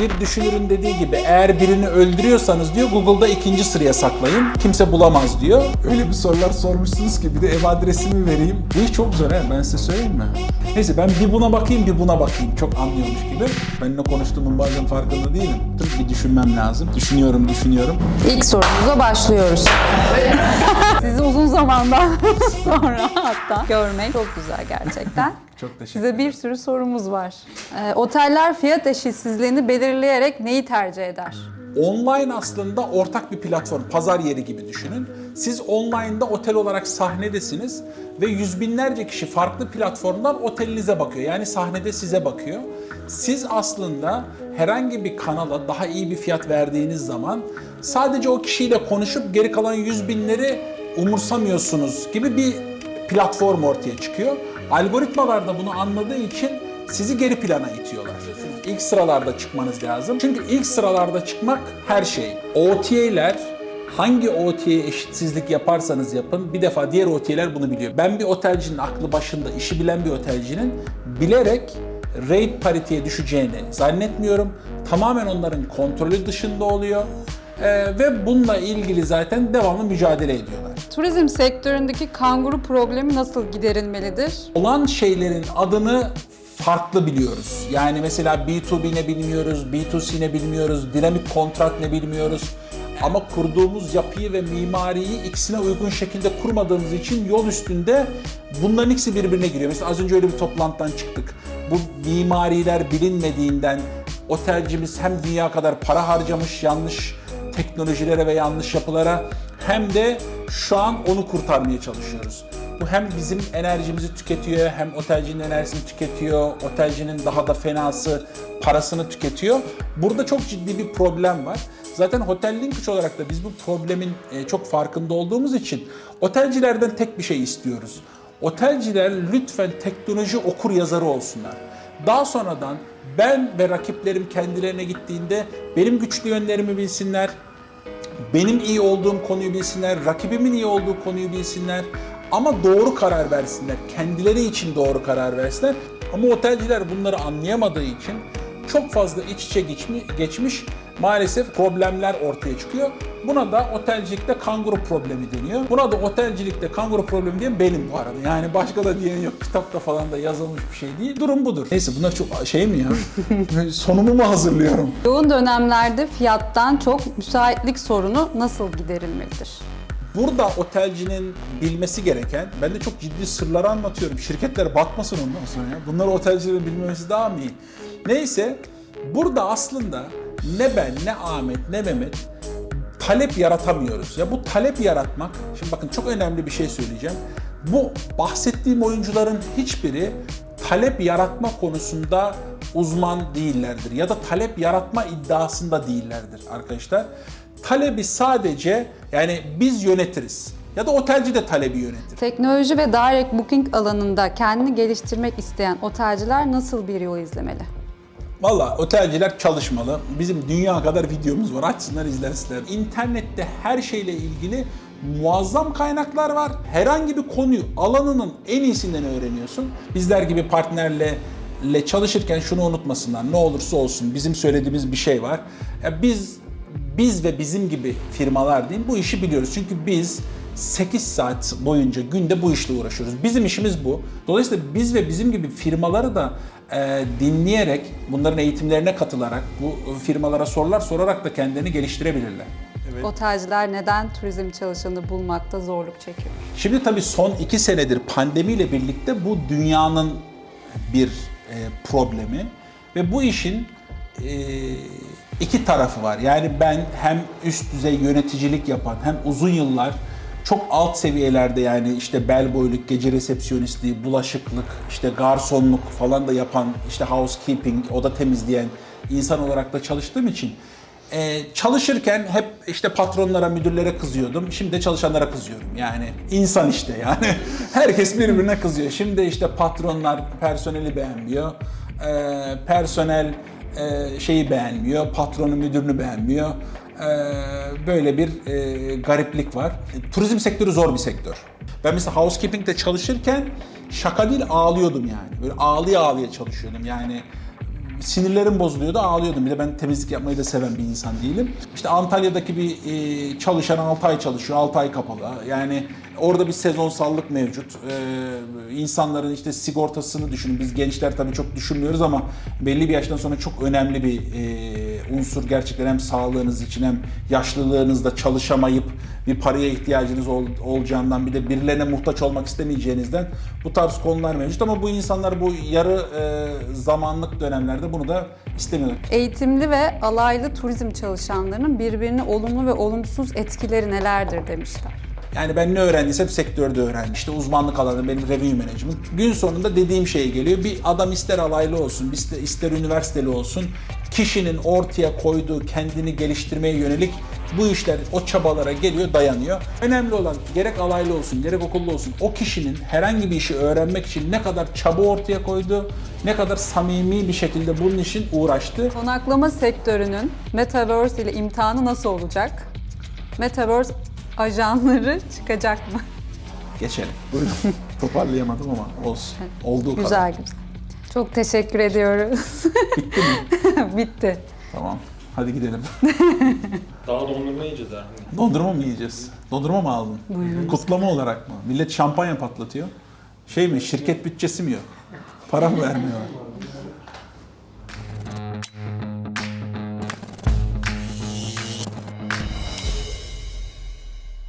bir düşünürün dediği gibi eğer birini öldürüyorsanız diyor Google'da ikinci sıraya saklayın. Kimse bulamaz diyor. Öyle bir sorular sormuşsunuz ki bir de ev adresimi vereyim. Bu iş çok zor he ben size söyleyeyim mi? Neyse ben bir buna bakayım bir buna bakayım. Çok anlıyormuş gibi. Ben ne konuştuğumun bazen farkında değilim. Tabii bir düşünmem lazım. Düşünüyorum düşünüyorum. İlk sorumuza başlıyoruz. Sizi uzun zamandan sonra hatta görmek çok güzel gerçekten. Çok teşekkür Size bir sürü sorumuz var. Ee, oteller fiyat eşitsizliğini belirleyerek neyi tercih eder? Online aslında ortak bir platform, pazar yeri gibi düşünün. Siz online'da otel olarak sahnedesiniz ve yüz binlerce kişi farklı platformdan otelinize bakıyor. Yani sahnede size bakıyor. Siz aslında herhangi bir kanala daha iyi bir fiyat verdiğiniz zaman sadece o kişiyle konuşup geri kalan yüz binleri umursamıyorsunuz gibi bir platform ortaya çıkıyor. Algoritmalar da bunu anladığı için sizi geri plana itiyorlar. İlk sıralarda çıkmanız lazım. Çünkü ilk sıralarda çıkmak her şey. OTA'ler hangi OTA'ya eşitsizlik yaparsanız yapın bir defa diğer OTA'ler bunu biliyor. Ben bir otelcinin aklı başında işi bilen bir otelcinin bilerek rate pariteye düşeceğini zannetmiyorum. Tamamen onların kontrolü dışında oluyor. Ee, ve bununla ilgili zaten devamlı mücadele ediyorlar. Turizm sektöründeki kanguru problemi nasıl giderilmelidir? olan şeylerin adını farklı biliyoruz. Yani mesela B2B ne bilmiyoruz, B2C ne bilmiyoruz, dinamik kontrat ne bilmiyoruz. Ama kurduğumuz yapıyı ve mimariyi ikisine uygun şekilde kurmadığımız için yol üstünde bunların ikisi birbirine giriyor. Mesela az önce öyle bir toplantıdan çıktık. Bu mimariler bilinmediğinden otelcimiz hem dünya kadar para harcamış yanlış teknolojilere ve yanlış yapılara hem de şu an onu kurtarmaya çalışıyoruz. Bu hem bizim enerjimizi tüketiyor, hem otelcinin enerjisini tüketiyor, otelcinin daha da fenası parasını tüketiyor. Burada çok ciddi bir problem var. Zaten Hotel Linkage olarak da biz bu problemin e, çok farkında olduğumuz için otelcilerden tek bir şey istiyoruz. Otelciler lütfen teknoloji okur yazarı olsunlar. Daha sonradan ben ve rakiplerim kendilerine gittiğinde benim güçlü yönlerimi bilsinler, benim iyi olduğum konuyu bilsinler, rakibimin iyi olduğu konuyu bilsinler ama doğru karar versinler. Kendileri için doğru karar versinler. Ama otelciler bunları anlayamadığı için çok fazla iç içe geçmiş, geçmiş maalesef problemler ortaya çıkıyor. Buna da otelcilikte kanguru problemi deniyor. Buna da otelcilikte kanguru problemi diyen benim bu arada. Yani başka da diyen yok. Kitapta falan da yazılmış bir şey değil. Durum budur. Neyse bunlar çok şey mi ya? Sonumu mu hazırlıyorum? Yoğun dönemlerde fiyattan çok müsaitlik sorunu nasıl giderilmelidir? Burada otelcinin bilmesi gereken, ben de çok ciddi sırları anlatıyorum. Şirketler batmasın ondan sonra ya. Bunları otelcilerin bilmemesi daha mı iyi? Neyse, burada aslında ne ben, ne Ahmet, ne Mehmet talep yaratamıyoruz. Ya bu talep yaratmak, şimdi bakın çok önemli bir şey söyleyeceğim. Bu bahsettiğim oyuncuların hiçbiri talep yaratma konusunda uzman değillerdir ya da talep yaratma iddiasında değillerdir arkadaşlar. Talebi sadece yani biz yönetiriz ya da otelci de talebi yönetir. Teknoloji ve direct booking alanında kendini geliştirmek isteyen otelciler nasıl bir yol izlemeli? Valla otelciler çalışmalı. Bizim dünya kadar videomuz var. Açsınlar izlesinler. İnternette her şeyle ilgili muazzam kaynaklar var. Herhangi bir konuyu alanının en iyisinden öğreniyorsun. Bizler gibi partnerle le çalışırken şunu unutmasınlar. Ne olursa olsun bizim söylediğimiz bir şey var. Ya biz biz ve bizim gibi firmalar diyeyim bu işi biliyoruz. Çünkü biz 8 saat boyunca günde bu işle uğraşıyoruz. Bizim işimiz bu. Dolayısıyla biz ve bizim gibi firmaları da e, dinleyerek, bunların eğitimlerine katılarak, bu firmalara sorular sorarak da kendilerini geliştirebilirler. Evet. Otelciler neden turizm çalışanı bulmakta zorluk çekiyor? Şimdi tabii son iki senedir pandemiyle birlikte bu dünyanın bir e, problemi ve bu işin e, iki tarafı var. Yani ben hem üst düzey yöneticilik yapan hem uzun yıllar çok alt seviyelerde yani işte bel boyluk, gece resepsiyonistliği, bulaşıklık, işte garsonluk falan da yapan, işte housekeeping, oda temizleyen insan olarak da çalıştığım için ee, çalışırken hep işte patronlara, müdürlere kızıyordum. Şimdi de çalışanlara kızıyorum. Yani insan işte yani. Herkes birbirine kızıyor. Şimdi işte patronlar personeli beğenmiyor. Ee, personel e, şeyi beğenmiyor. Patronu, müdürünü beğenmiyor. Ee, böyle bir e, gariplik var. Turizm sektörü zor bir sektör. Ben mesela housekeeping'de çalışırken şaka değil ağlıyordum yani. Böyle ağlıya ağlıya çalışıyordum yani sinirlerim bozuluyordu, ağlıyordum. Bir de ben temizlik yapmayı da seven bir insan değilim. İşte Antalya'daki bir e, çalışan 6 ay çalışıyor, 6 ay kapalı. Yani orada bir sezonsallık mevcut. E, insanların işte sigortasını düşünün. Biz gençler tabii çok düşünmüyoruz ama belli bir yaştan sonra çok önemli bir e, unsur gerçekten hem sağlığınız için hem yaşlılığınızda çalışamayıp bir paraya ihtiyacınız ol- olacağından bir de birilerine muhtaç olmak istemeyeceğinizden bu tarz konular mevcut ama bu insanlar bu yarı e, zamanlık dönemlerde bunu da istemiyorlar. Eğitimli ve alaylı turizm çalışanlarının birbirini olumlu ve olumsuz etkileri nelerdir demişler. Yani ben ne öğrendiysem sektörde öğrendim. İşte uzmanlık alanı benim revenue management. Gün sonunda dediğim şey geliyor. Bir adam ister alaylı olsun, ister, ister üniversiteli olsun. Kişinin ortaya koyduğu kendini geliştirmeye yönelik bu işler o çabalara geliyor, dayanıyor. Önemli olan gerek alaylı olsun, gerek okullu olsun o kişinin herhangi bir işi öğrenmek için ne kadar çaba ortaya koydu, ne kadar samimi bir şekilde bunun için uğraştı. Konaklama sektörünün Metaverse ile imtihanı nasıl olacak? Metaverse ajanları çıkacak mı? Geçelim. Buyurun. Toparlayamadım ama olsun. Olduğu kadar. Güzel güzel. Çok teşekkür ediyoruz. Bitti mi? Bitti. Tamam. Hadi gidelim. Daha dondurma yiyeceğiz ha. Dondurma mı yiyeceğiz? Dondurma mı aldın? Kutlama olarak mı? Millet şampanya patlatıyor. Şey mi? Şirket bütçesi mi yok? Para mı vermiyorlar?